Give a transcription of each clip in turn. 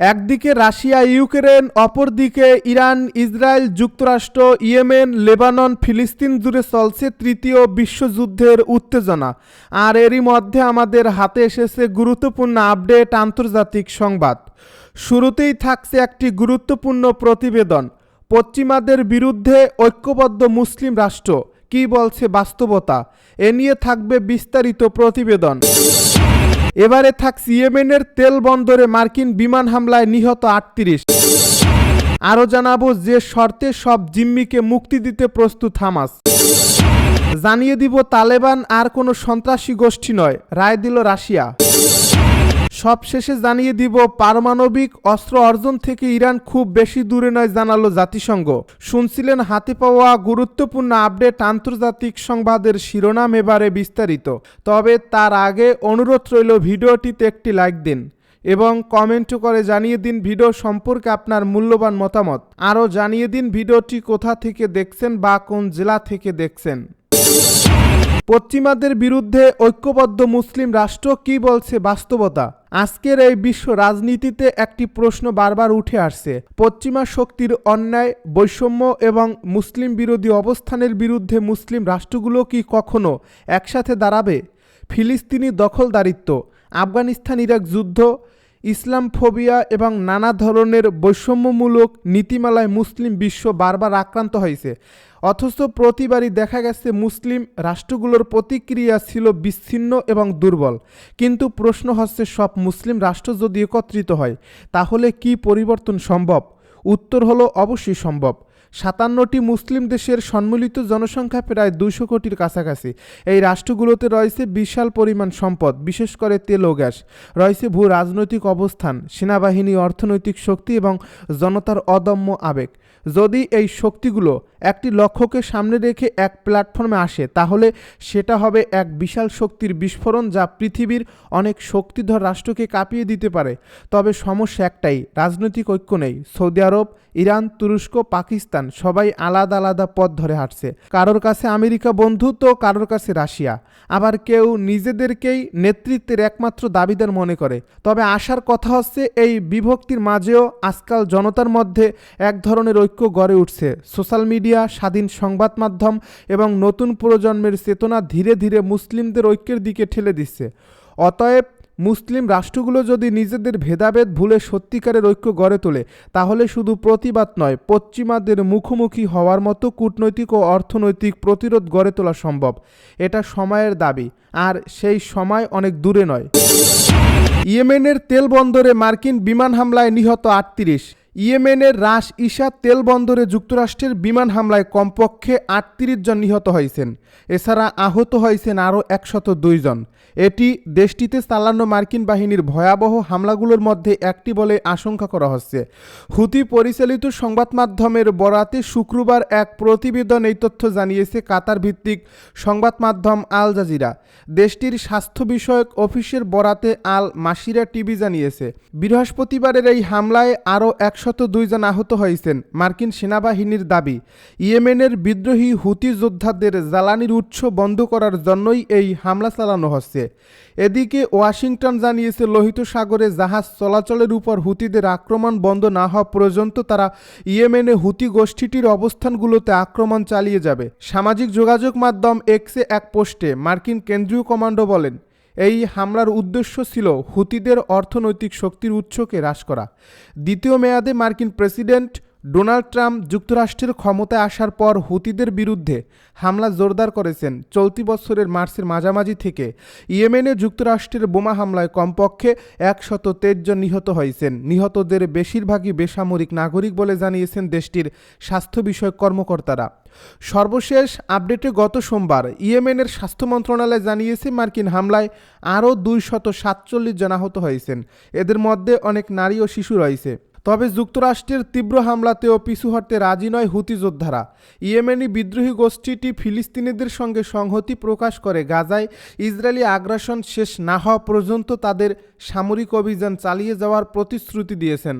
একদিকে Russia, Ukraine, অপরদিকে Iran, Israel, যুক্তরাষ্ট্র, ইয়েমেন, লেবানন, ফিলিস্তিন জুড়ে চলছে তৃতীয় বিশ্বযুদ্ধের উত্তেজনা। আর এরই মধ্যে আমাদের হাতে এসেছে গুরুত্বপূর্ণ আপডেট আন্তর্জাতিক সংবাদ। শুরুতেই থাকছে একটি গুরুত্বপূর্ণ প্রতিবেদন। পশ্চিমাদের বিরুদ্ধে ঐক্যবদ্ধ মুসলিম রাষ্ট্র, কী বলছে বাস্তবতা? এ নিয়ে থাকবে বিস্তারিত প্রতিবেদন। এবারে থাকছে ইয়েমেনের তেল বন্দরে মার্কিন বিমান হামলায় নিহত আটত্রিশ। আরও জানাব যে শর্তে সব জিম্মিকে মুক্তি দিতে প্রস্তুত হামাস। জানিয়ে দিব তালেবান আর কোনো সন্ত্রাসী গোষ্ঠী নয়, রায় দিল রাশিয়া। সবশেষে জানিয়ে দিব, পারমাণবিক অস্ত্র অর্জন থেকে ইরান খুব বেশি দূরে নয় জানালো জাতিসংঘ। শুনছিলেন, হাতে পাওয়া গুরুত্বপূর্ণ আপডেট আন্তর্জাতিক সংবাদের শিরোনাম এবারে বিস্তারিত। তবে তার আগে অনুরোধ রইল, ভিডিওটিতে একটি লাইক দিন এবং কমেন্ট করে জানিয়ে দিন ভিডিও সম্পর্কে আপনার মূল্যবান মতামত। আরও জানিয়ে দিন ভিডিওটি কোথা থেকে দেখছেন বা কোন জেলা থেকে দেখছেন। পশ্চিমাদের বিরুদ্ধে ঐক্যবদ্ধ মুসলিম রাষ্ট্র কি বলছে বাস্তবতা? আজকের এই বিশ্ব রাজনীতিতে একটি প্রশ্ন বারবার উঠে আসছে। পশ্চিমা শক্তির অন্যায়, বৈষম্য এবং মুসলিম বিরোধী অবস্থানের বিরুদ্ধে মুসলিম রাষ্ট্রগুলো কি কখনো একসাথে দাঁড়াবে? ফিলিস্তিনি দখলদারিত্ব, আফগানিস্তান ইরাক যুদ্ধ ইসলাম ফোবিয়া এবং নানা ধরনের বৈষম্যমূলক নীতিমালায় মুসলিম বিশ্ব বারবার আক্রান্ত হয়েছে। অথচ প্রতিবারই দেখা গেছে মুসলিম রাষ্ট্রগুলোর প্রতিক্রিয়া ছিল বিচ্ছিন্ন এবং দুর্বল। কিন্তু প্রশ্ন হচ্ছে, সব মুসলিম রাষ্ট্র যদি একত্রিত হয়, তাহলে কি পরিবর্তন সম্ভব? উত্তর হলো অবশ্যই সম্ভব। সাতান্নটি মুসলিম দেশের সম্মিলিত জনসংখ্যা প্রায় দুশো কোটির কাছাকাছি। এই রাষ্ট্রগুলোতে রয়েছে বিশাল পরিমাণ সম্পদ, বিশেষ করে তেল ও গ্যাস। রয়েছে ভূ রাজনৈতিক অবস্থান, সেনাবাহিনী, অর্থনৈতিক শক্তি এবং জনতার অদম্য আবেগ। যদি এই শক্তিগুলো একটি লক্ষ্যকে সামনে রেখে এক প্ল্যাটফর্মে আসে, তাহলে সেটা হবে এক বিশাল শক্তির বিস্ফোরণ যা পৃথিবীর অনেক শক্তিধর রাষ্ট্রকে কাঁপিয়ে দিতে পারে। তবে সমস্যা একটাই, রাজনৈতিক ঐক্য নেই। সৌদি আরব, ইরান, তুরস্ক, পাকিস্তান সবাই আলাদা আলাদা পথ ধরে হাঁটছে। কারোর কাছে আমেরিকা বন্ধু তো কারোর কাছে রাশিয়া। আবার কেউ নিজেদেরকেই নেতৃত্বের একমাত্র দাবিদার মনে করে। তবে আসার কথা হচ্ছে, এই বিভক্তির মাঝেও আজকাল জনতার মধ্যে এক ধরনের ঐক্য গড়ে উঠছে। সোশ্যাল মিডিয়া, স্বাধীন সংবাদ মাধ্যম এবং নতুন প্রজন্মের চেতনা ধীরে ধীরে মুসলিমদের ঐক্যের দিকে ঠেলে দিচ্ছে। অতএব মুসলিম রাষ্ট্রগুলো যদি নিজেদের ভেদাভেদ ভুলে সত্যিকারের ঐক্য গড়ে তোলে, তাহলে শুধু প্রতিবাদ নয়, পশ্চিমাদের মুখোমুখি হওয়ার মতো কূটনৈতিক ও অর্থনৈতিক প্রতিরোধ গড়ে তোলা সম্ভব। এটা সময়ের দাবি, আর সেই সময় অনেক দূরে নয়। ইয়েমেনের তেল বন্দরে মার্কিন বিমান হামলায় নিহত আটত্রিশ। ইয়েমেনের রাস ইশা তেল বন্দরে যুক্তরাষ্ট্রের বিমান হামলায় কমপক্ষে আটত্রিশ জন নিহত হয়েছেন। এছাড়া আহত হয়েছেন আরও একশত দুই জন। এটি দেশটিতে চালানো মার্কিন বাহিনীর ভয়াবহ হামলাগুলোর মধ্যে একটি বলে আশঙ্কা করা হচ্ছে। হুতি পরিচালিত সংবাদ মাধ্যমের বরাতে শুক্রবার এক প্রতিবেদন এই তথ্য জানিয়েছে কাতার ভিত্তিক সংবাদ মাধ্যম আল জাজিরা। দেশটির স্বাস্থ্য বিষয়ক অফিসের বরাতে আল মাসিরা টিভি জানিয়েছে, বৃহস্পতিবারের এই হামলায় আরও একশত জন আহত হয়েছেন মার্কিন সেনাবাহিনীর দাবি। ইয়েমেনের বিদ্রোহী হুতি যোদ্ধাদের জ্বালানির উৎস বন্ধ করার জন্যই এই হামলা চালানো হচ্ছে। এদিকে ওয়াশিংটন জানিয়েছে, লোহিত সাগরে জাহাজ চলাচলের উপর হুতিদের আক্রমণ বন্ধ না হওয়া পর্যন্ত তারা ইয়েমেনে হুতি গোষ্ঠীটির অবস্থানগুলোতে আক্রমণ চালিয়ে যাবে। সামাজিক যোগাযোগ মাধ্যম এক্সে এক পোস্টে মার্কিন কেন্দ্রীয় কমান্ডো বলেন, এই হামলার উদ্দেশ্য ছিল হুতিদের অর্থনৈতিক শক্তির উৎসকে হ্রাস করা। দ্বিতীয় মেয়াদে মার্কিন প্রেসিডেন্ট ডোনাল্ড ট্রাম্প যুক্তরাষ্ট্রের ক্ষমতায় আসার পর হুতিদের বিরুদ্ধে হামলা জোরদার করেছেন চলতি বছরের মার্চের মাঝামাঝি থেকে। ইয়েমেনে যুক্তরাষ্ট্রের বোমা হামলায় কমপক্ষে একশত জন নিহত হয়েছেন। নিহতদের বেশিরভাগই বেসামরিক নাগরিক বলে জানিয়েছেন দেশটির স্বাস্থ্য বিষয়ক কর্মকর্তারা। সর্বশেষ আপডেটে গত সোমবার ইয়েমেনের স্বাস্থ্য মন্ত্রণালয় জানিয়েছে মার্কিন হামলায় আরও দুই শত সাতচল্লিশ জন আহত হয়েছেন। এদের মধ্যে অনেক নারী ও শিশু রয়েছে। তবে যুক্তরাষ্ট্রের তীব্র হামলাতেও পিছু হটতে রাজি নয় হুতি যোদ্ধারা। ইয়েমেনি বিদ্রোহী গোষ্ঠীটি ফিলিস্তিনিদের সঙ্গে সংহতি প্রকাশ করে গাজায় ইসরায়েলি আগ্রাসন শেষ না হওয়া পর্যন্ত তাদের সামরিক অভিযান চালিয়ে যাওয়ার প্রতিশ্রুতি দিয়েছেন।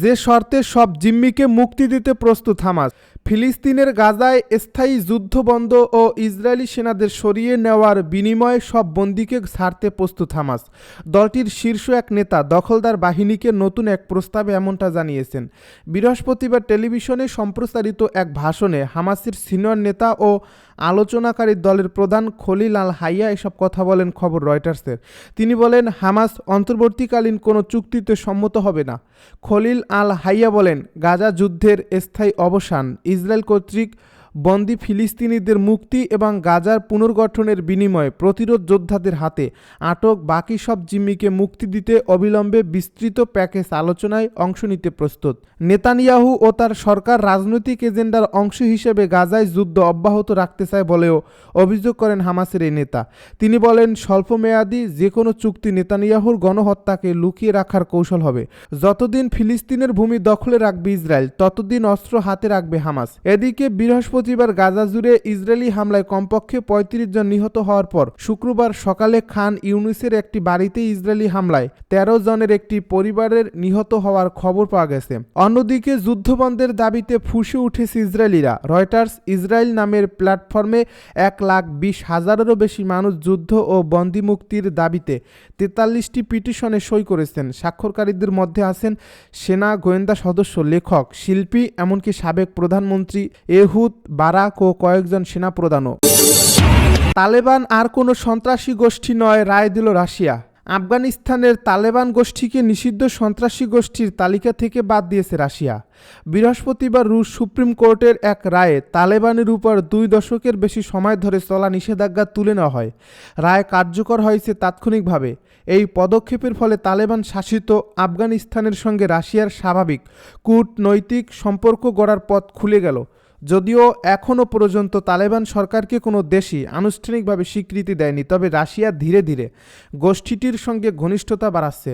যে শর্তে সব জিম্মিকে মুক্তি দিতে প্রস্তুত হামাস ফিলিস্তিনের গাজায় স্থায়ী যুদ্ধবন্ধ ও ইসরায়েলি সেনাদের সরিয়ে নেওয়ার বিনিময়ে সব বন্দীকে ছাড়তে প্রস্তুত হামাস। দলটির শীর্ষ এক নেতা দখলদার বাহিনীকে নতুন এক প্রস্তাবে এমনটা জানিয়েছেন। বৃহস্পতিবার টেলিভিশনে সম্প্রচারিত এক ভাষণে হামাসের সিনিয়র নেতা ও আলোচনাকারী দলের প্রধান খলিল আল হাইয়া এসব কথা বলেন খবর রয়টার্সের। তিনি বলেন, হামাস অন্তর্বর্তীকালীন কোনো চুক্তিতে সম্মত হবে না। খলিল আল হাইয়া বলেন, গাজা যুদ্ধের স্থায়ী অবসান ইসরায়েল কর্তৃক বন্দি ফিলিস্তিনিদের মুক্তি এবং গাজার পুনর্গঠনের বিনিময়ে প্রতিরোধ যোদ্ধাদের হাতে আটক বাকি সব জিম্মিকে মুক্তি দিতে অবিলম্বে বিস্তৃত প্যাকেজ আলোচনায় অংশ নিতে প্রস্তুত। নেতানিয়াহু ও তার সরকার রাজনৈতিক এজেন্ডার অংশ হিসেবে গাজায় যুদ্ধ অব্যাহত রাখতে চায় বলেও অভিযোগ করেন হামাসের এই নেতা। তিনি বলেন, স্বল্পমেয়াদী যে কোনো চুক্তি নেতানিয়াহুর গণহত্যাকে লুকিয়ে রাখার কৌশল হবে। যতদিন ফিলিস্তিনের ভূমি দখলে রাখবে ইসরায়েল, ততদিন অস্ত্র হাতে রাখবে হামাস। এদিকে বৃহস্পতিবার গাজা জুড়ে ইসরায়েলি হামলায় কমপক্ষে পঁয়ত্রিশ জন নিহত হওয়ার পর শুক্রবার সকালে খান ইউনিসের একটি বাড়িতে ইসরায়েলি হামলায় তেরো জনের একটি পরিবারের নিহত হওয়ার খবর পাওয়া গেছে। অন্যদিকে যুদ্ধবন্ধের দাবিতে ফুসে উঠেছে ইসরায়েলিরা। রয়টার্স ইসরায়েল নামের প্ল্যাটফর্মে এক লাখ বিশ হাজারেরও বেশি মানুষ যুদ্ধ ও বন্দি মুক্তির দাবিতে তেতাল্লিশটি পিটিশনে সই করেছেন। স্বাক্ষরকারীদের মধ্যে আছেন সেনা গোয়েন্দা সদস্য, লেখক, শিল্পী, এমনকি সাবেক প্রধানমন্ত্রী এহুদ বারাক ও কয়েকজন সেনাপ্রধানও। তালেবান আর কোনো সন্ত্রাসী গোষ্ঠী নয়, রায় দিল রাশিয়া। আফগানিস্তানের তালেবান গোষ্ঠীকে নিষিদ্ধ সন্ত্রাসী গোষ্ঠীর তালিকা থেকে বাদ দিয়েছে রাশিয়া। বৃহস্পতিবার রুশ সুপ্রিম কোর্টের এক রায়ে তালেবানের উপর দুই দশকের বেশি সময় ধরে চলা নিষেধাজ্ঞা তুলে নেওয়া হয়। রায় কার্যকর হয়েছে তাৎক্ষণিকভাবে। এই পদক্ষেপের ফলে তালেবান শাসিত আফগানিস্তানের সঙ্গে রাশিয়ার স্বাভাবিক কূটনৈতিক সম্পর্ক গড়ার পথ খুলে গেল। যদিও এখনও পর্যন্ত তালেবান সরকারকে কোনো দেশই আনুষ্ঠানিকভাবে স্বীকৃতি দেয়নি, তবে রাশিয়া ধীরে ধীরে গোষ্ঠীটির সঙ্গে ঘনিষ্ঠতা বাড়াচ্ছে।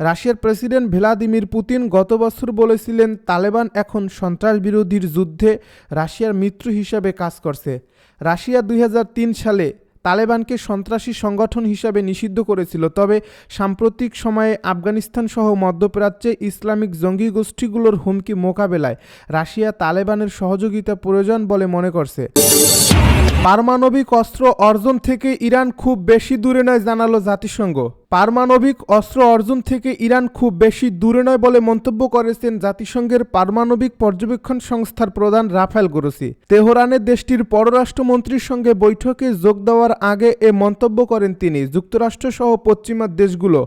রাশিয়ার প্রেসিডেন্ট ভ্লাদিমির পুতিন গত বছর বলেছিলেন, তালেবান এখন সন্ত্রাস বিরোধীর যুদ্ধে রাশিয়ার মিত্র হিসাবে কাজ করছে। রাশিয়া দুই হাজার তিন সালে তালেবানকে সন্ত্রাসী সংগঠন হিসাবে নিষিদ্ধ করেছিল, তবে সাম্প্রতিক সময়ে আফগানিস্তান সহ মধ্যপ্রাচ্যে ইসলামিক জঙ্গি গোষ্ঠীগুলোর হুমকি মোকাবেলায় রাশিয়া তালেবানের সহযোগিতা প্রয়োজন বলে মনে করছে। পারমাণবিক অস্ত্র অর্জন থেকে ইরান খুব বেশি দূরে নয়, জানালো জাতিসংঘ। পারমাণবিক অস্ত্র অর্জন থেকে ইরান খুব বেশি দূরে নয় বলে মন্তব্য করেছেন জাতিসংঘের পারমাণবিক পর্যবেক্ষণ সংস্থার প্রধান রাফেল গোরসি। তেহরানে দেশটির পররাষ্ট্রমন্ত্রীর সঙ্গে বৈঠকে যোগ দেওয়ার আগে এ মন্তব্য করেন তিনি। যুক্তরাষ্ট্রসহ পশ্চিমা দেশগুলো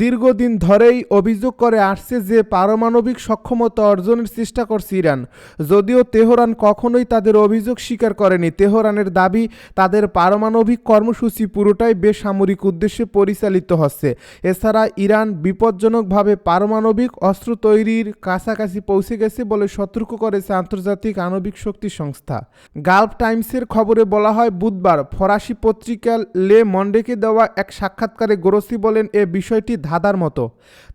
দীর্ঘদিন ধরেই অভিযোগ করে আসছে যে পারমাণবিক সক্ষমতা অর্জনের চেষ্টা করছে ইরান। যদিও তেহরান কখনোই তাদের অভিযোগ স্বীকার করেনি। তেহরানের দাবি, তাদের পারমাণবিক কর্মসূচি পুরোটাই বেসামরিক উদ্দেশ্যে পরিচালিত হচ্ছে। এছাড়া ইরান বিপজ্জনকভাবে পারমাণবিক অস্ত্র তৈরির কাছাকাছি পৌঁছে গেছে বলে সতর্ক করেছে আন্তর্জাতিক আণবিক শক্তি সংস্থা। গালফ টাইমসের খবরে বলা হয়, বুধবার ফরাসি পত্রিকা লে মন্ডেকে দেওয়া এক সাক্ষাৎকারে গোরসি বলেন, এ বিষয়টি ধাঁধার মতো।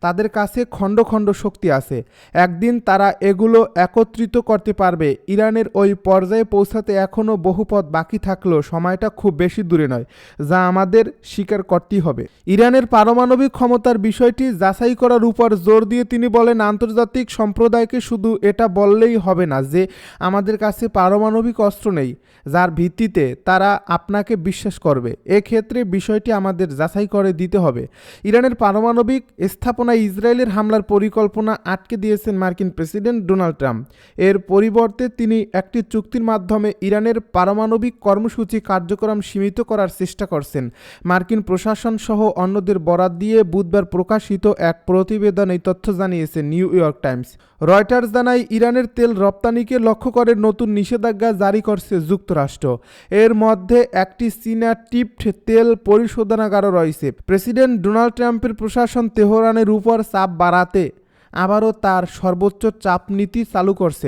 তাদের কাছে খণ্ড খণ্ড শক্তি আছে। একদিন তারা এগুলো একত্রিত করতে পারবে। ইরানের ওই পর্যায়ে পৌঁছাতে এখনও বহু পথ বাকি থাকলেও সময়টা খুব বেশি দূরে নয়, যা আমাদের স্বীকার করতেই হবে। ইরানের পারমাণবিক ক্ষমতার বিষয়টি যাচাই করার উপর জোর দিয়ে তিনি বলেন, আন্তর্জাতিক সম্প্রদায়কে শুধু এটা বললেই হবে না যে আমাদের কাছে পারমাণবিক অস্ত্র নেই, যার ভিত্তিতে তারা আপনাকে বিশ্বাস করবে। এক্ষেত্রে বিষয়টি আমাদের যাচাই করে দিতে হবে। ইরানের পারমাণবিক স্থাপনায় ইসরায়েলের হামলার পরিকল্পনা আটকে দিয়েছেন মার্কিন প্রেসিডেন্ট ডোনাল্ড ট্রাম্প। এর পরিবর্তে তিনি একটি চুক্তির মাধ্যমে ইরানের পারমাণবিক কর্মসূচি কার্যক্রম সীমিত করার চেষ্টা করছেন। মার্কিন প্রশাসন সহ অন্যদের বরাত দিয়ে বুধবার প্রকাশিত এক প্রতিবেদন এই তথ্য জানিয়েছে নিউ ইয়র্ক টাইমস। রয়টার্স জানায়, ইরানের তেল রপ্তানিকে লক্ষ্য করে নতুন নিষেধাজ্ঞা জারি করছে যুক্তরাষ্ট্র। এর মধ্যে একটি চীনা টিপড তেল পরিশোধনাগারও রয়েছে। প্রেসিডেন্ট ডোনাল্ড ট্রাম্পের প্রশাসন তেহরানের উপর চাপ বাড়াতে আবারও তার সর্বোচ্চ চাপ নীতি চালু করছে।